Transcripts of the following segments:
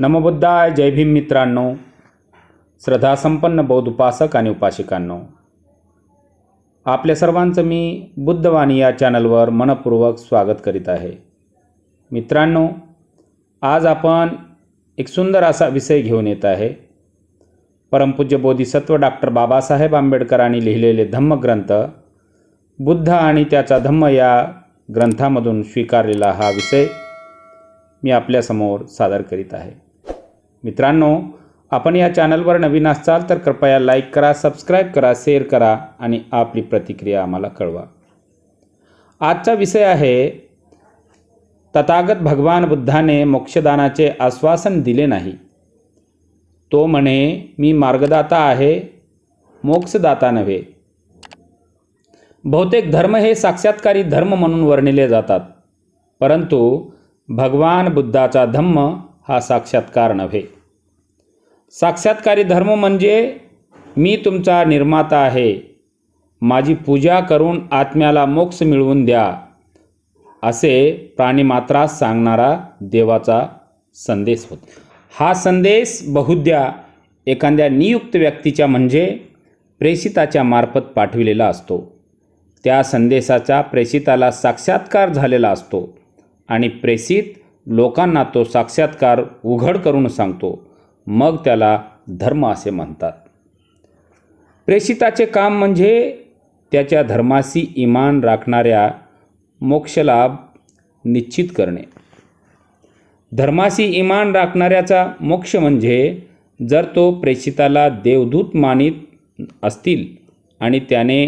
नमबुद्धाय जय भीम मित्रांनो. श्रद्धासंपन्न बौद्ध उपासक आणि उपासिकांनो. आपल्या सर्वांचं मी बुद्धवाणी या चॅनलवर मनपूर्वक स्वागत करीत आहे. मित्रांनो आज आपण एक सुंदर असा विषय घेऊन येत आहे. परमपूज्य बोधिसत्व डॉक्टर बाबासाहेब आंबेडकरांनी लिहिलेले धम्मग्रंथ बुद्ध आणि त्याचा धम्म या ग्रंथामधून स्वीकारलेला हा विषय मी आपल्यासमोर सादर करीत आहे. मित्रांनो आपण या चॅनलवर नवीन असाल तर कृपया लाईक करा सबस्क्राईब करा शेअर करा आणि आपली प्रतिक्रिया आम्हाला कळवा. आजचा विषय आहे तथागत भगवान बुद्धाने मोक्षदानाचे आश्वासन दिले नाही. तो म्हणे मी मार्गदाता आहे मोक्षदाता नव्हे. बहुतेक धर्म हे साक्षात्कारी धर्म म्हणून वर्णिले जातात. परंतु भगवान बुद्धाचा धम्म हा साक्षात्कार नव्हे. साक्षात्कारी धर्म म्हणजे मी तुमचा निर्माता आहे. माझी पूजा करून आत्म्याला मोक्ष मिळवून द्या असे प्राणीमात्रास सांगणारा देवाचा संदेश होता. हा संदेश बहुद्या एखाद्या नियुक्त व्यक्तीच्या म्हणजे प्रेषिताच्या मार्फत पाठविलेला असतो. त्या संदेशाचा प्रेषिताला साक्षात्कार झालेला असतो आणि प्रेषित लोकांना तो साक्षात्कार उघड करून सांगतो. मग त्याला धर्म असे म्हणतात. प्रेषिताचे काम म्हणजे त्याच्या धर्माशी इमान राखणाऱ्या मोक्षलाभ निश्चित करणे. धर्माशी इमान राखणाऱ्याचा मोक्ष म्हणजे जर तो प्रेषिताला देवदूत मानित असतील आणि त्याने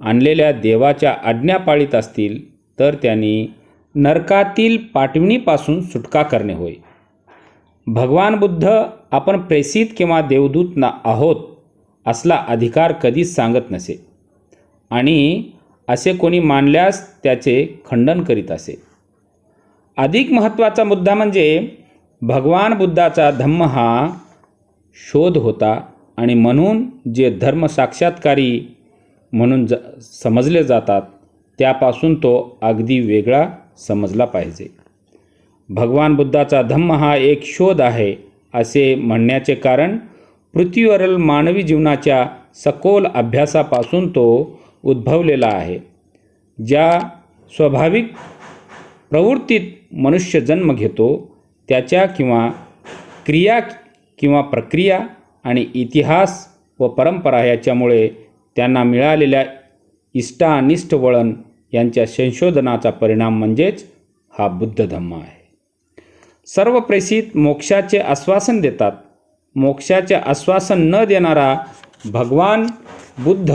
आणलेल्या देवाच्या आज्ञा पाळीत असतील तर त्यांनी नरकातील पाठविणीपासून सुटका करणे होय. भगवान बुद्ध आपण प्रेषित किंवा देवदूत ना आहोत असला अधिकार कधीच सांगत नसे. आणि असे कोणी मानल्यास त्याचे खंडन करीत असे. अधिक महत्त्वाचा मुद्दा म्हणजे भगवान बुद्धाचा धम्म हा शोध होता आणि म्हणून जे धर्म साक्षात्कारी म्हणून ज समजले जातात त्यापासून तो अगदी वेगळा समजला पाहिजे. भगवान बुद्धाचा धम्म हा एक शोध आहे असे म्हणण्याचे कारण पृथ्वीवरील मानवी जीवनाच्या सखोल अभ्यासापासून तो उद्भवलेला आहे ज्या स्वाभाविक प्रवृत्तीत मनुष्य जन्म घेतो त्याच्या किंवा क्रिया किंवा प्रक्रिया आणि इतिहास व परंपरा याच्यामुळे त्यांना मिळालेल्या इष्टानिष्ट वळण यांच्या संशोधनाचा परिणाम म्हणजेच हा बुद्ध धम्म आहे. सर्व प्रेषित मोक्षाचे आश्वासन देतात. मोक्षाचे आश्वासन न देणारा भगवान बुद्ध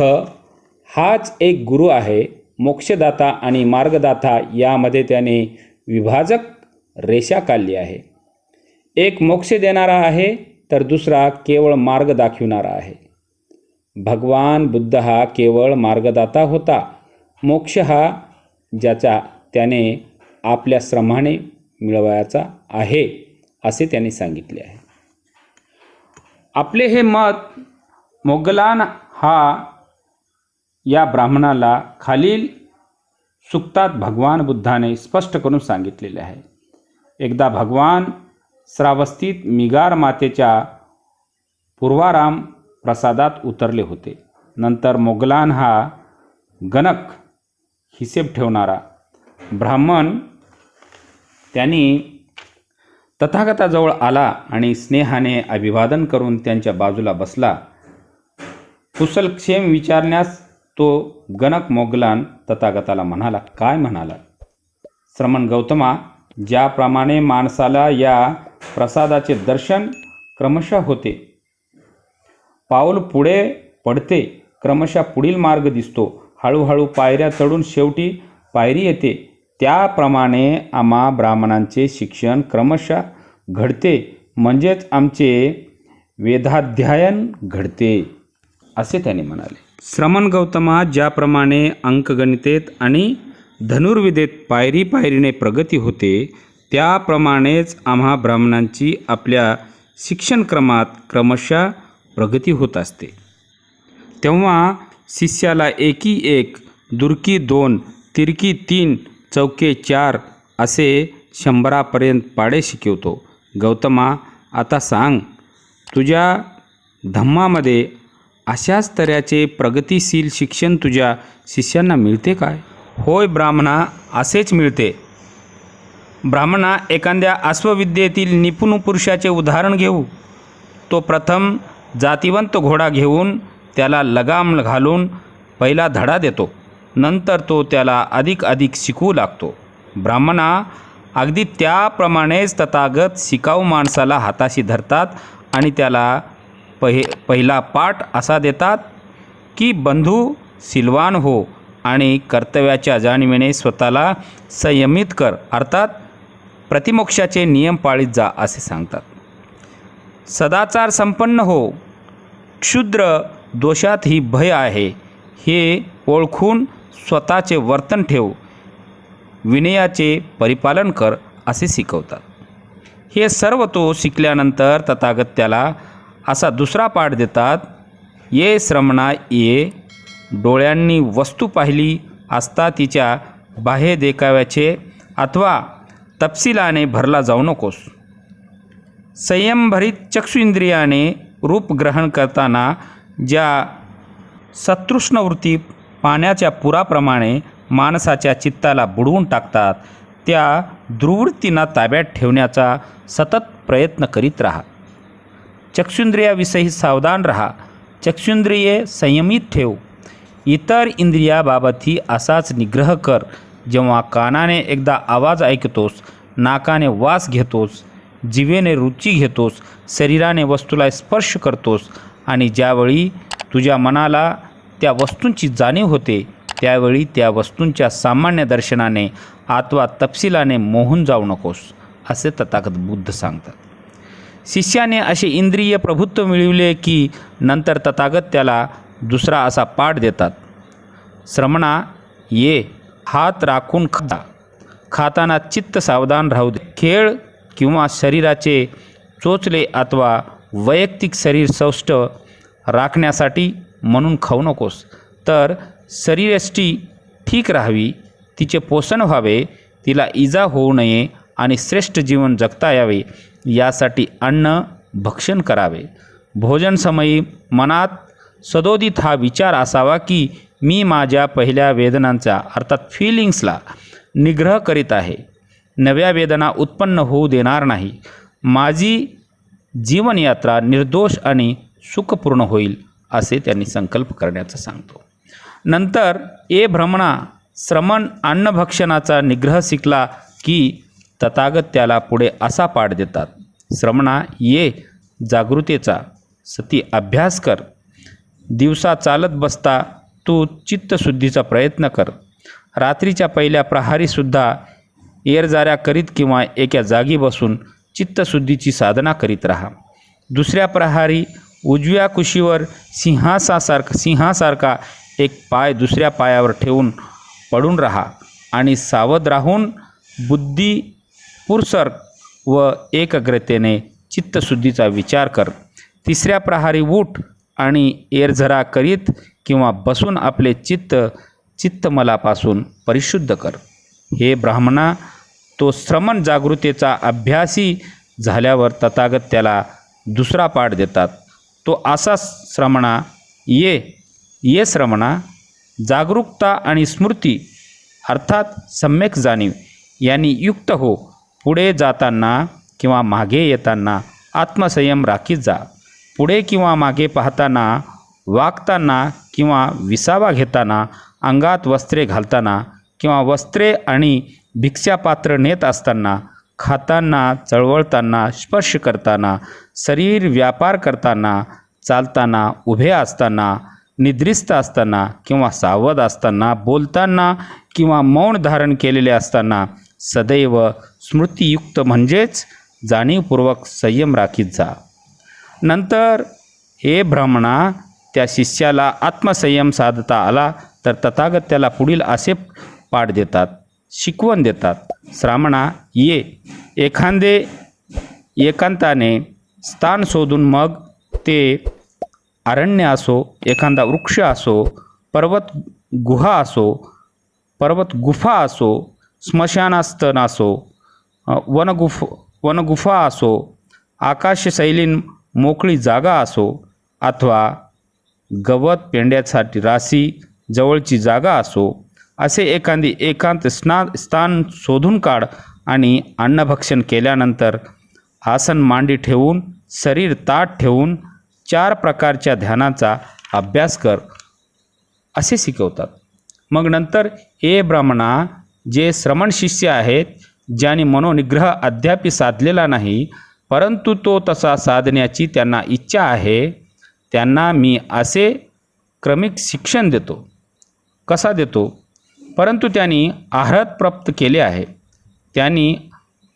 हाच एक गुरु आहे. मोक्षदाता आणि मार्गदाता यामध्ये त्याने विभाजक रेषा काढली आहे. एक मोक्ष देणारा आहे तर दुसरा केवळ मार्ग दाखविणारा आहे. भगवान बुद्ध हा केवळ मार्गदाता होता. मोक्ष हा ज्याचा त्याने आपल्या श्रमाने मिळवायचा आहे असे त्याने सांगितले आहे. आपले हे मत मोगलान हा या ब्राह्मणाला खालील सुक्तात भगवान बुद्धाने स्पष्ट करून सांगितलेले आहे. एकदा भगवान श्रावस्तीत मिगार मातेच्या पूर्वाराम प्रसादात उतरले होते. नंतर मोगलान हा गणक हिशेब ठेवणारा. ब्राह्मण त्यांनी तथागताजवळ आला आणि स्नेहाने अभिवादन करून त्यांच्या बाजूला बसला. कुशलक्षेम विचारण्यास तो गणक मोगलान तथागताला म्हणाला काय म्हणाला? श्रमण गौतमा ज्याप्रमाणे माणसाला या प्रसादाचे दर्शन क्रमशः होते. पाऊल पुढे पडते क्रमशः पुढील मार्ग दिसतो. हळूहळू पायऱ्या चढून शेवटी पायरी येते. त्याप्रमाणे आम्हा ब्राह्मणांचे शिक्षण क्रमशः घडते. म्हणजेच आमचे वेदाध्ययन घडते असे त्यांनी म्हणाले. श्रमण गौतमा ज्याप्रमाणे अंकगणितेत आणि धनुर्विदेत पायरी पायरीने प्रगती होते त्याप्रमाणेच आम्हा ब्राह्मणांची आपल्या शिक्षणक्रमात क्रमशः प्रगती होत असते. तेव्हा शिष्याला एकी एक दुर्की दोन तिरकी तीन चौके चार असे शंभरापर्यंत पाडे शिकवतो. गौतमा आता सांग तुझ्या धम्मामध्ये अशाच तऱ्याचे प्रगतिशील शिक्षण तुझ्या शिष्यांना मिळते काय? होय ब्राह्मणा असेच मिळते. ब्राह्मणा एखाद्या अश्वविद्येतील निपुण पुरुषाचे उदाहरण घेऊ. तो प्रथम जातिवंत घोडा घेऊन त्याला लगाम घालून पहिला धडा देतो. नंतर तो त्याला अधिक अधिक शिकवू लागतो. ब्राह्मणा अगदी त्याप्रमाणेच तथागत शिकाऊ माणसाला हाताशी धरतात आणि त्याला पहि पहिला पाठ असा देतात की बंधू सिलवान हो आणि कर्तव्याच्या जाणीवेने स्वतःला संयमित कर अर्थात प्रतिमोक्षाचे नियम पाळीत जा असे सांगतात. सदाचार संपन्न हो. क्षुद्र दोषात ही भय आहे. हे ओळखून स्वतःचे वर्तन ठेव. विनयाचे परिपालन कर असे शिकवतात. हे सर्व तो शिकल्यानंतर तथागत त्याला असा दुसरा पाठ देतात ये श्रमणा ये. डोळ्यांनी वस्तू पाहिली असता तिच्या बाह्य देखाव्याचे अथवा तपशिलाने भरला जाऊ नकोस. संयमभरित चक्षु इंद्रियाने रूप ग्रहण करताना ज्या सतृष्णवृत्ती पाण्याच्या पुराप्रमाणे माणसाच्या चित्ताला बुडवून टाकतात त्या दुर्वृत्तींना ताब्यात ठेवण्याचा सतत प्रयत्न करीत राहा. चक्षुंद्रियाविषयी सावधान राहा. चक्षुंद्रिये संयमित ठेव. इतर इंद्रियाबाबतही असाच निग्रह कर. जेव्हा कानाने एकदा आवाज ऐकतोस नाकाने वास घेतोस जिवेने रुची घेतोस शरीराने वस्तूला स्पर्श करतोस आणि ज्यावेळी तुझ्या मनाला त्या वस्तूंची जाणीव होते त्यावेळी त्या वस्तूंच्या सामान्य दर्शनाने अथवा तपशिलाने मोहून जाऊ नकोस असे तथागत बुद्ध सांगतात. शिष्याने असे इंद्रिय प्रभुत्व मिळविले की नंतर तथागत त्याला दुसरा असा पाठ देतात. श्रमणा ये हात राखून खा खाताना चित्त सावधान राहू दे. खेळ किंवा शरीराचे चोचले अथवा वैयक्तिक शरीर सौष्ठ राखण्यासाठी म्हणून खाऊ नकोस. तर शरीरयष्टी ठीक राहावी तिचे पोषण व्हावे तिला इजा होऊ नये आणि श्रेष्ठ जीवन जगता यावे यासाठी अन्न भक्षण करावे. भोजन समयी मनात सदोदित हा विचार असावा की मी माझ्या पहिल्या वेदनांचा अर्थात फिलिंग्सला निग्रह करीत आहे. नव्या वेदना उत्पन्न होऊ देणार नाही. माझी जीवनयात्रा निर्दोष आणि सुखपूर्ण होईल असे त्यांनी संकल्प करण्याचं सांगतो. नंतर ए भ्रमणा श्रमण अन्नभक्षणाचा निग्रह शिकला की तथागत त्याला पुढे असा पाठ देतात श्रमणा ये जागृतीचा सती अभ्यास कर. दिवसा चालत बसता तू चित्तशुद्धीचा प्रयत्न कर. रात्रीच्या पहिल्या प्रहारीसुद्धा येरजाऱ्या करीत किंवा एका जागी बसून चित्तशुद्धीची साधना करीत राहा. दुसऱ्या प्रहारी उजव्या कुशीवर सिंहासासारखा सिंहासारखा एक पाय दुसऱ्या पायावर ठेवून पडून राहा आणि सावध राहून बुद्धी पुरसर व एकाग्रतेने चित्तशुद्धीचा विचार कर. तिसऱ्या प्रहारी उठ आणि एरझरा करीत किंवा बसून आपले चित्त चित्तमलापासून परिशुद्ध कर. हे ब्राह्मणा तो श्रमण जागृतीचा अभ्यासी झाल्यावर तथागत त्याला दुसरा पाठ देतात. तो असा श्रमणा ये ये श्रमणा जागरूकता आणि स्मृती अर्थात सम्यक जाणीव यांनी युक्त हो पुढे जाताना किंवा मागे येताना आत्मसंयम राखीत जा. पुढे किंवा मागे पाहताना वागताना किंवा विसावा घेताना अंगात वस्त्रे घालताना किंवा वस्त्रे आणि भिक्षापात्र नेत असताना खाताना चळवळताना स्पर्श करताना शरीर व्यापार करताना चालताना उभे असताना निद्रिस्त असताना किंवा सावध असताना बोलताना किंवा मौन धारण केलेले असताना सदैव स्मृतियुक्त म्हणजेच जाणीवपूर्वक संयम राखीत जा. नंतर हे ब्राह्मणा त्या शिष्याला आत्मसंयम साधता आला तर तथागत त्याला पुढील असे पाठ देतात. शिकवण देतात. श्रामणा ये. एखादे एकांताने स्थान शोधून मग ते अरण्य असो एखादा वृक्ष असो पर्वत गुहा असो पर्वत गुफा असो स्मशानास्तन असो वनगुफ वनगुफा असो आकाशशैलीन मोकळी जागा असो अथवा गवत पेंड्यासाठी राशी जवळची जागा असो असे एखादी एकांत स्ना स्थान शोधून काढ आणि अन्नभक्षण केल्यानंतर आसन मांडी ठेवून शरीर ताट ठेवून चार प्रकारच्या ध्यानाचा अभ्यास कर असे शिकवतात. मग नंतर ए ब्राह्मणा जे श्रमण शिष्य आहेत ज्यांनी मनोनिग्रह अद्याप साधलेला नाही परंतु तो तसा साधण्याची त्यांना इच्छा आहे त्यांना मी असे क्रमिक शिक्षण देतो. कसा देतो? परंतु त्यांनी आहारात प्राप्त केले आहे. त्यांनी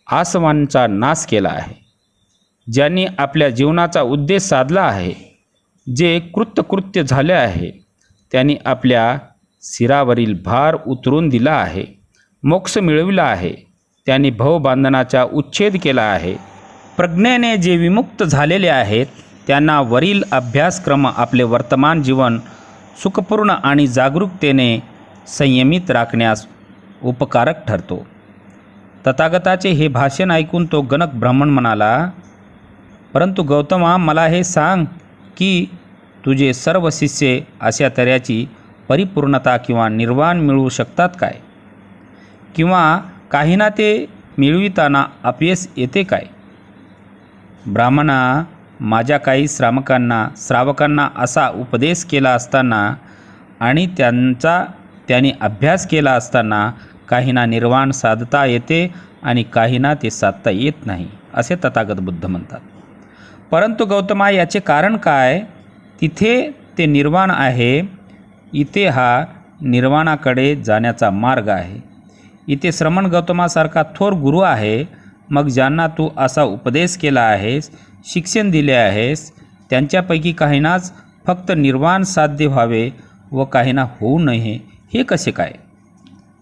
आसवांचा नाश केला आहे. ज्यांनी आपल्या जीवनाचा उद्देश साधला आहे जे कृत्यकृत्य झाले आहे त्यांनी आपल्या शिरावरील भार उतरून दिला आहे मोक्ष मिळविला आहे त्यांनी भवबांधनाचा उच्छेद केला आहे. प्रज्ञेने जे विमुक्त झालेले आहेत त्यांना वरील अभ्यासक्रम आपले वर्तमान जीवन सुखपूर्ण आणि जागरूकतेने संयमित राखण्यास उपकारक ठरतो. तथागताचे हे भाषण ऐकून तो गणक ब्राह्मण म्हणाला परंतु गौतमा मला हे सांग की तुझे सर्व शिष्य अशा तऱ्याची परिपूर्णता किंवा निर्वाण मिळवू शकतात काय? किंवा काही ना ते मिळविताना अपयश येते काय? ब्राह्मणा माझ्या काही श्रामकांना श्रावकांना असा उपदेश केला असताना आणि त्यांचा त्यांनी अभ्यास केला असताना काहींना निर्वाण साधता येते आणि काहींना ते साधता येत नाही असे तथागत बुद्ध म्हणतात. परंतु गौतमा याचे कारण काय? तिथे ते निर्वाण आहे इथे हा निर्वाणाकडे जाण्याचा मार्ग आहे. इथे श्रमण गौतमासारखा थोर गुरु आहे मग ज्यांना तू असा उपदेश केला आहेस शिक्षण दिले आहेस त्यांच्यापैकी काहींनाच फक्त निर्वाण साध्य व्हावे व काहींना होऊ नये हे कसे काय?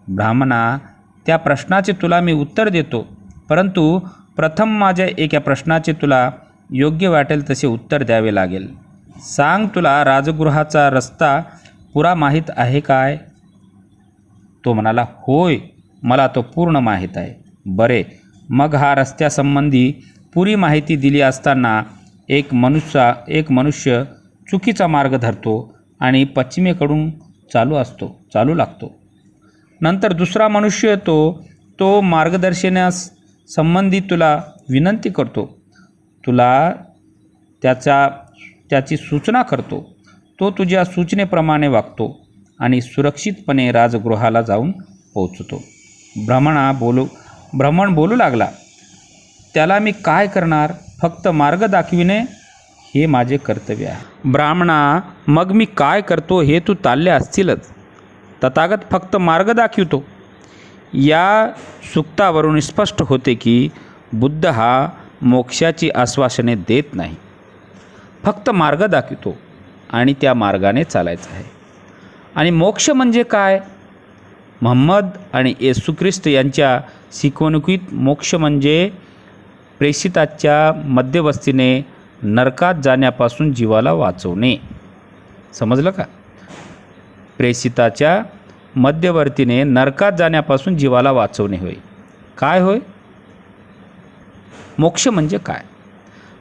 ब्राह्मणा त्या प्रश्नाचे तुला मी उत्तर देतो. परंतु प्रथम माझ्या एका प्रश्नाचे तुला योग्य वाटेल तसे उत्तर द्यावे लागेल. सांग तुला राजगृहाचा रस्ता पुरा माहीत आहे काय? तो म्हणाला होय मला तो पूर्ण माहीत आहे. बरे. मग हा रस्त्यासंबंधी पुरी माहिती दिली असताना एक मनुष्य एक मनुष्य चुकीचा मार्ग धरतो आणि पश्चिमेकडून चालू असतो. चालू लागतो. नंतर दुसरा मनुष्य येतो तो मार्गदर्शनास संबंधी तुला विनंती करतो. तुला त्याचा त्याची सूचना करतो. तो तुझ्या सूचनेप्रमाणे वागतो आणि सुरक्षितपणे राजगृहाला जाऊन पोहोचतो. भ्रमणा बोलू भ्रमण बोलू लागला त्याला मी काय करणार? फक्त मार्ग दाखविणे हे माझे कर्तव्य आहे. ब्राह्मणा मग मी काय करतो हे तू ताल्ले असतीलच. तथागत फक्त मार्ग दाखवितो. या सुक्तावरून स्पष्ट होते की बुद्ध हा मोक्षाची आश्वासने देत नाही. फक्त मार्ग दाखवितो आणि त्या मार्गाने चालायचं आहे. आणि मोक्ष म्हणजे काय? महम्मद आणि येसू ख्रिस्त यांच्या शिकवणुकीत मोक्ष म्हणजे प्रेषिताच्या मध्यवस्तीने नरकात जाण्यापासून जीवाला वाचवणे. समजलं का? प्रेषिताच्या मध्यवर्तीने नरकात जाण्यापासून जीवाला वाचवणे होय. काय होय? मोक्ष म्हणजे काय?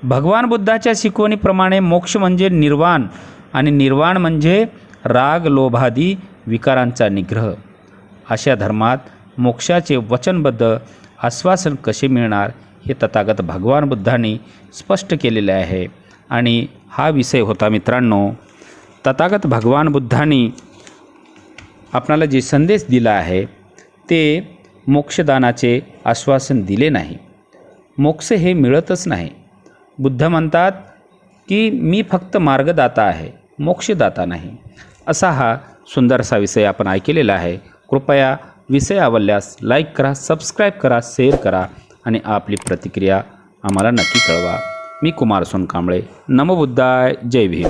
भगवान बुद्धाच्या शिकवणीप्रमाणे मोक्ष म्हणजे निर्वाण आणि निर्वाण म्हणजे राग लोभादी विकारांचा निग्रह. अशा धर्मात मोक्षाचे वचनबद्ध आश्वासन कसे मिळणार हे तथागत भगवान बुद्धांनी स्पष्ट केलेले आहे. आणि हा विषय होता मित्रांनो तथागत भगवान बुद्धांनी आपणाला जे संदेश दिला आहे ते मोक्षदानाचे आश्वासन दिले नाही. मोक्ष हे मिळतच नाही. बुद्ध म्हणतात की मी फक्त मार्गदाता आहे मोक्षदाता नाही. असा हा सुंदरसा विषय आपण ऐकलेला आहे. कृपया विषय आवडल्यास लाईक करा सबस्क्राईब करा शेअर करा आणि आपली प्रतिक्रिया आम्हाला नक्की कळवा. मी कुमार सोनकांबळे. नमो बुद्धाय. जय भीम.